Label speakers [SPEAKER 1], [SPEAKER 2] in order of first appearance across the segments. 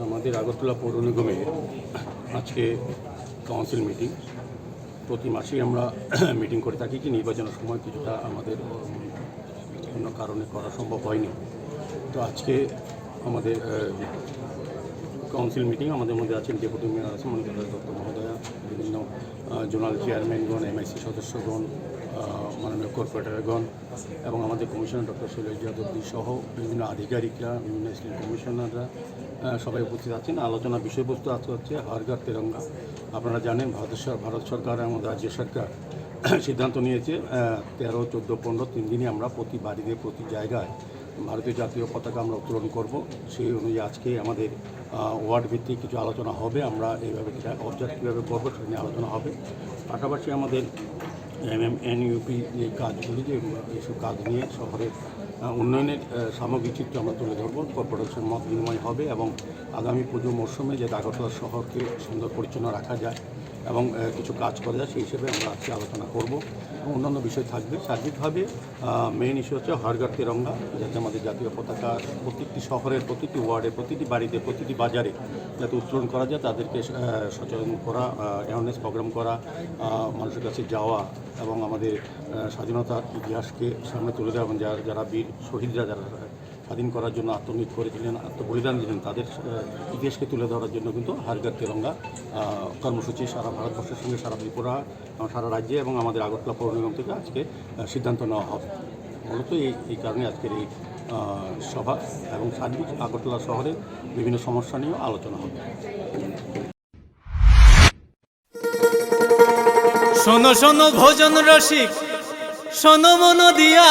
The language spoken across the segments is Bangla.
[SPEAKER 1] আমাদের আগরতলা পৌর নিগমে আজকে কাউন্সিল মিটিং প্রতি মাসেই আমরা মিটিং করে থাকি কি নির্বাচনের সময় কিছুটা আমাদের কোনো কারণে করা সম্ভব হয়নি। তো আজকে আমাদের কাউন্সিল মিটিং আমাদের মধ্যে আছেন ডেপুটি মেয়র আছেন মনিকা দত্ত মহোদয়া, বিভিন্ন জোনাল চেয়ারম্যানগণ এমআইসি সদস্যগণ মাননীয় কর্পোরেটরগণ এবং আমাদের কমিশনার ডক্টর শৈলেশ যাদবদি সহ বিভিন্ন আধিকারিকরা, বিভিন্ন স্টেট কমিশনাররা সবাই উপস্থিত আছেন। আলোচনা বিষয়বস্তু আজকে হচ্ছে হারগার তেরঙ্গা। আপনারা জানেন, ভারত ভারত সরকার এবং রাজ্য সরকার সিদ্ধান্ত নিয়েছে তেরো, চোদ্দ, পনেরো, তিন দিনই আমরা প্রতি বাড়িতে, প্রতি জায়গায় ভারতীয় জাতীয় পতাকা আমরা উত্তোলন করব। সেই অনুযায়ী আজকে আমাদের ওয়ার্ড ভিত্তিক কিছু আলোচনা হবে। আমরা এইভাবে অবজার্ভ কীভাবে করব সেটা নিয়ে আলোচনা হবে। পাশাপাশি আমাদের এম এম, এন ইউপি যে কাজগুলি যে এইসব কাজ নিয়ে শহরের উন্নয়নের সামগ্রিক চিত্র আমরা তুলে ধরবো। কর্পোরেশন মত বিনিময় হবে এবং আগামী পুজো মরশুমে যে আগরতলা শহরকে সুন্দর পরিচ্ছন্ন রাখা যায় এবং কিছু কাজ করা যায় সেই হিসেবে আমরা আজকে আলোচনা করব। এবং অন্যান্য বিষয় থাকবে। সার্বিকভাবে মেইন ইস্যু হচ্ছে হরঘর তেরঙ্গা, যাতে আমাদের জাতীয় পতাকা প্রত্যেকটি শহরের, প্রতিটি ওয়ার্ডে, প্রতিটি বাড়িতে, প্রতিটি বাজারে যাতে উত্তোলন করা যায়, তাদেরকে সচেতন করা অ্যাওয়ারনেস প্রোগ্রাম করা মানুষের কাছে যাওয়া এবং আমাদের স্বাধীনতার ইতিহাসকে সামনে তুলে দেওয়া এবং যারা যারা বীর শহীদরা, যারা স্বাধীন করার জন্য আত্মনিয়োগ করেছিলেন, আত্মবলিদান দিলেন, তাদের ইতিহাসকে তুলে ধরার জন্য কিন্তু হারগার তেরঙ্গা কর্মসূচি সারা ভারতবর্ষের সঙ্গে, সারা ত্রিপুরা সারা রাজ্যে এবং আমাদের আগরতলা পৌর নিগম থেকে আজকে সিদ্ধান্ত নেওয়া হবে। মূলত এই এই কারণে আজকের এই সভা এবং সার্বিক আগরতলা শহরের বিভিন্ন সমস্যা নিয়েও আলোচনা হবে।
[SPEAKER 2] শোনো শোনো, ভোজন রসিক, শোনো মন দিয়া।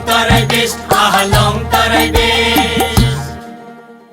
[SPEAKER 2] তরাই বেশ আহা